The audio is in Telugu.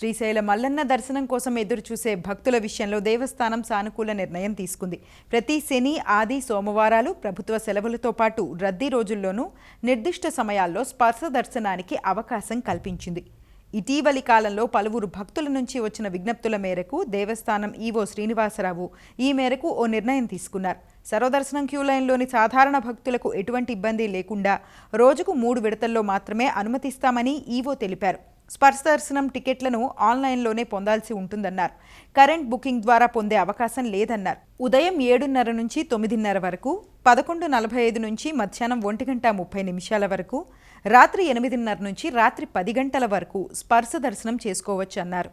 శ్రీశైల మల్లన్న దర్శనం కోసం ఎదురుచూసే భక్తుల విషయంలో దేవస్థానం సానుకూల నిర్ణయం తీసుకుంది. ప్రతి శని ఆది సోమవారాలు ప్రభుత్వ సెలవులతో పాటు రద్దీ రోజుల్లోనూ నిర్దిష్ట సమయాల్లో స్పర్శ దర్శనానికి అవకాశం కల్పించింది. ఇటీవలి కాలంలో పలువురు భక్తుల నుంచి వచ్చిన విజ్ఞప్తుల మేరకు దేవస్థానం ఈవో శ్రీనివాసరావు ఈ మేరకు ఓ నిర్ణయం తీసుకున్నారు. సర్వదర్శనం క్యూ లైన్లోని సాధారణ భక్తులకు ఎటువంటి ఇబ్బంది లేకుండా రోజుకు మూడు విడతల్లో మాత్రమే అనుమతిస్తామని ఈవో తెలిపారు. స్పర్శ దర్శనం టికెట్లను ఆన్లైన్లోనే పొందాల్సి ఉంటుందన్నారు. కరెంట్ బుకింగ్ ద్వారా పొందే అవకాశం లేదన్నారు. ఉదయం ఏడున్నర నుంచి తొమ్మిదిన్నర వరకు పదకొండు నలభై ఐదు నుంచి మధ్యాహ్నం ఒంటి గంట ముప్పై నిమిషాల వరకు రాత్రి ఎనిమిదిన్నర నుంచి రాత్రి పది గంటల వరకు స్పర్శ దర్శనం చేసుకోవచ్చు అన్నారు